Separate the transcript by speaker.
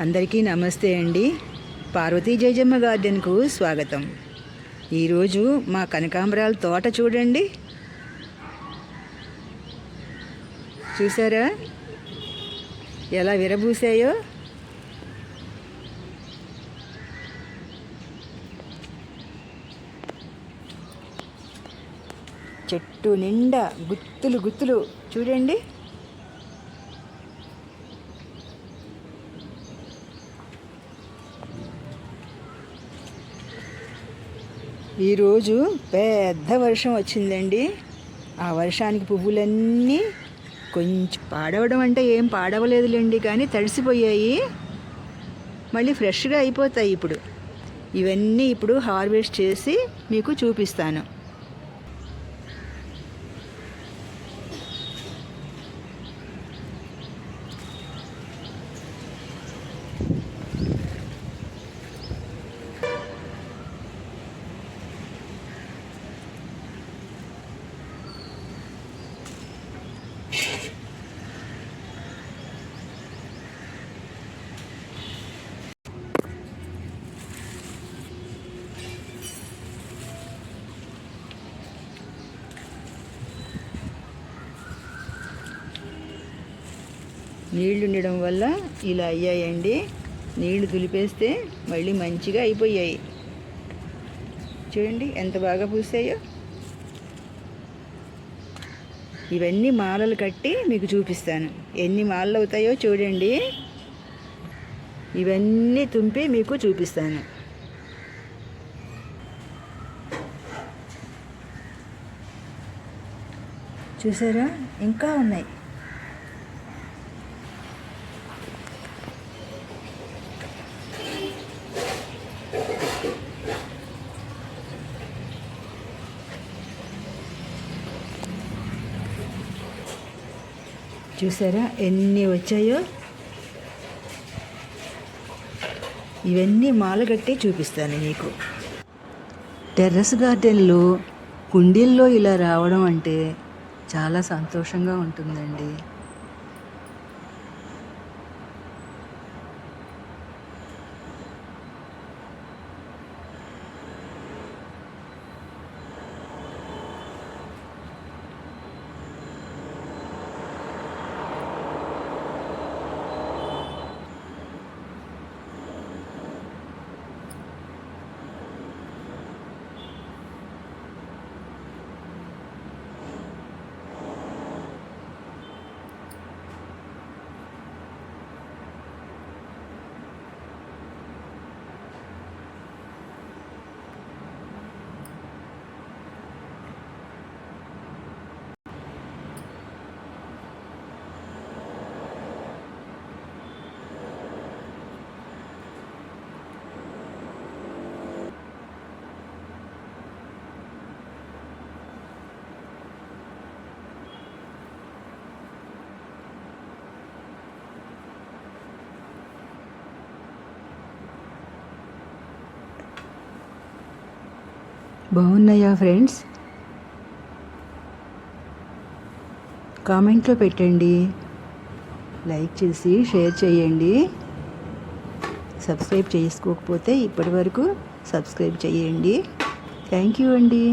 Speaker 1: అందరికీ నమస్తే అండి. పార్వతీ జయజమ్మ గార్డెన్కు స్వాగతం. ఈరోజు మా కనకాంబరాల తోట చూడండి. చూసారా? ఎలా విరబూసాయో? చెట్టు నిండా గుత్తులు గుత్తులు. చూడండి. ఈరోజు పెద్ద వర్షం వచ్చిందండి. ఆ వర్షానికి పువ్వులన్నీ కొంచెం పాడవడం అంటే ఏం పాడవలేదులేండి కానీ తడిసిపోయాయి. మళ్ళీ ఫ్రెష్గా అయిపోతాయి ఇప్పుడు. ఇవన్నీ ఇప్పుడు హార్వెస్ట్ చేసి మీకు చూపిస్తాను. నీళ్ళు ఉండడం వల్ల ఇలా అయ్యాయండి. నీళ్ళు తులిపేస్తే మళ్ళీ మంచిగా అయిపోయాయి. చూడండి ఎంత బాగా పూసాయో. ఇవన్నీ మాలలు కట్టి మీకు చూపిస్తాను. ఎన్ని మాలలు అవుతాయో చూడండి. ఇవన్నీ తుంపి మీకు చూపిస్తాను. చూసారా? ఇంకా ఉన్నాయి. చూసారా? ఎన్ని వచ్చాయో? ఇవన్నీ మాలగట్టే చూపిస్తాను మీకు. టెర్రస్ గార్డెన్లో కుండీల్లో ఇలా రావడం అంటే చాలా సంతోషంగా ఉంటుందండి. బాగున్నాయా ఫ్రెండ్స్? కామెంట్లో పెట్టండి. లైక్ చేసి షేర్ చేయండి. సబ్స్క్రైబ్ చేసుకోకపోతే ఇప్పటి వరకు సబ్స్క్రైబ్ చేయండి. థ్యాంక్ యూ అండి.